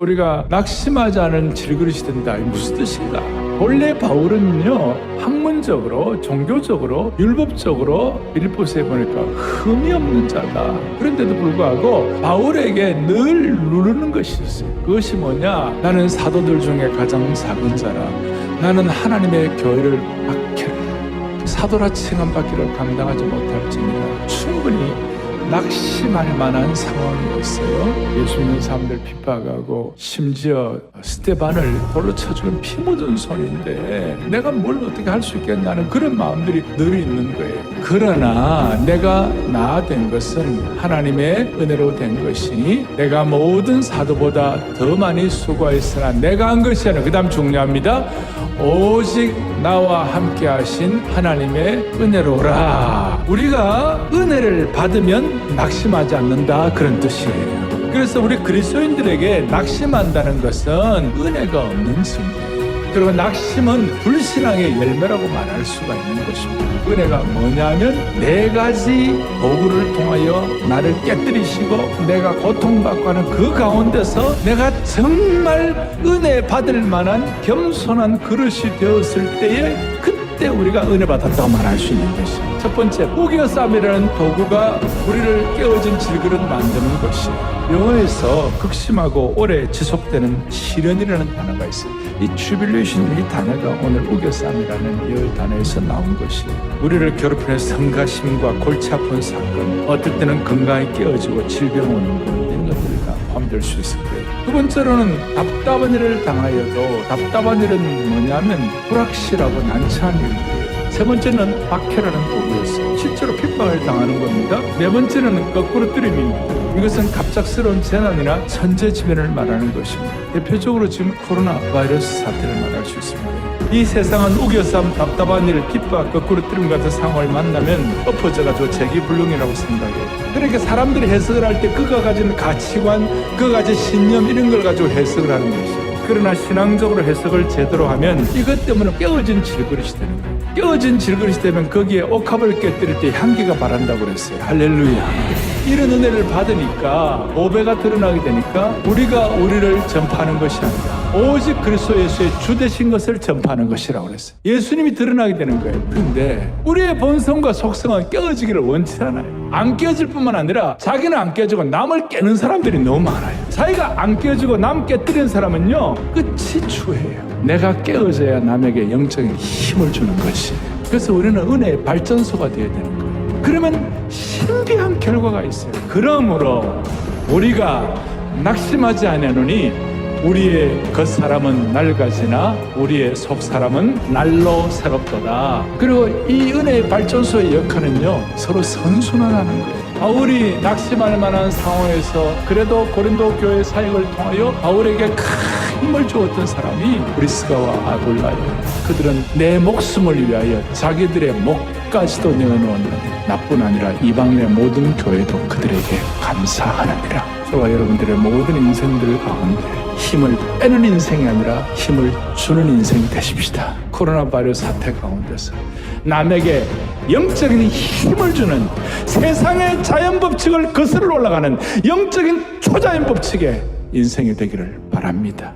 우리가 낙심하지 않은 질그릇이 된다. 이게 무슨 뜻인가? 본래 바울은요 학문적으로 종교적으로 율법적으로 빌립보스에 보니까 흠이 없는 자다. 그런데도 불구하고 바울에게 늘 누르는 것이 있어요. 그것이 뭐냐? 나는 사도들 중에 가장 작은 자라. 나는 하나님의 교회를 박해라. 사도라 칭함 받기를 감당하지 못할지니라. 충분히 낙심할 만한 상황이었어요. 예수 믿는 사람들 핍박하고 심지어 스테반을 돌로 쳐주는 피 묻은 손인데 내가 뭘 어떻게 할 수 있겠냐는 그런 마음들이 늘 있는 거예요. 그러나 내가 나된 것은 하나님의 은혜로 된 것이니 내가 모든 사도보다 더 많이 수고했으나 내가 한 것이 아니라 그 다음 중요합니다. 오직 나와 함께 하신 하나님의 은혜로라. 우리가 은혜를 받으면 낙심하지 않는다. 그런 뜻이에요. 그래서 우리 그리스도인들에게 낙심한다는 것은 은혜가 없는 증거예요. 그리고 낙심은 불신앙의 열매라고 말할 수가 있는 것입니다. 은혜가 뭐냐면 네 가지 도구를 통하여 나를 깨뜨리시고 내가 고통받고 하는 그 가운데서 내가 정말 은혜 받을 만한 겸손한 그릇이 되었을 때에 그 때 우리가 은혜 받았다고 말할 수 있는 것이에요. 첫 번째, 우겨쌈이라는 도구가 우리를 깨어진 질그릇 만드는 것이 영어에서 극심하고 오래 지속되는 시련이라는 단어가 있어요. 이 트리빌레이션 이 단어가 오늘 우겨쌈이라는 이 단어에서 나온 것이에요. 우리를 괴롭히는 성가심과 골치 아픈 사건, 어떨 때는 건강이 깨어지고 질병 오는 것 것들이 다 포함될 수 있을 거예요. 두 번째로는 답답한 일을 당하여도 답답한 일은 뭐냐면 불확실하고 난처한 일들이에요. 세 번째는 박해라는 도구였어요. 실제로 핍박을 당하는 겁니다. 네 번째는 거꾸로 뜨림입니다. 이것은 갑작스러운 재난이나 천재지변을 말하는 것입니다. 대표적으로 지금 코로나 바이러스 사태를 말할 수 있습니다. 이 세상은 우겨쌈, 답답한 일, 핍박, 거꾸로 뜨림 같은 상황을 만나면 엎어져가지고 재기불능이라고 생각해요. 그러니까 사람들이 해석을 할 때 그가 가진 가치관, 그가 가진 신념 이런 걸 가지고 해석을 하는 것이에요. 그러나 신앙적으로 해석을 제대로 하면 이것 때문에 깨어진 질그릇이 되는 거예요. 깨어진 질그릇이 되면 거기에 옥합을 깨뜨릴 때 향기가 바란다고 그랬어요. 할렐루야. 이런 은혜를 받으니까 오배가 드러나게 되니까 우리가 우리를 전파하는 것이 아니라 오직 그리스도 예수의 주 되신 것을 전파하는 것이라고 그랬어요. 예수님이 드러나게 되는 거예요. 그런데 우리의 본성과 속성은 깨어지기를 원치 않아요. 안 깨어질 뿐만 아니라 자기는 안 깨지고 남을 깨는 사람들이 너무 많아요. 자기가 안 깨어지고 남 깨뜨리는 사람은요 끝이 추해요. 내가 깨어져야 남에게 영적인 힘을 주는 것이. 그래서 우리는 은혜의 발전소가 되어야 되는 거예요. 그러면 신비한 결과가 있어요. 그러므로 우리가 낙심하지 아니하노니 우리의 겉사람은 낡아지나 우리의 속사람은 날로 새롭도다. 그리고 이 은혜의 발전소의 역할은요 서로 선순환하는 거예요. 바울이 낙심할 만한 상황에서 그래도 고린도 교회 사역을 통하여 바울에게 큰 힘을 주었던 사람이 브리스가와 아굴라예요. 그들은 내 목숨을 위하여 자기들의 목 까지도 내어놓은 나뿐 아니라 이방인의 모든 교회도 그들에게 감사하느니라. 저와 여러분들의 모든 인생들 가운데 힘을 빼는 인생이 아니라 힘을 주는 인생이 되십시다. 코로나 바이러스 사태 가운데서 남에게 영적인 힘을 주는 세상의 자연 법칙을 거슬러 올라가는 영적인 초자연 법칙의 인생이 되기를 바랍니다.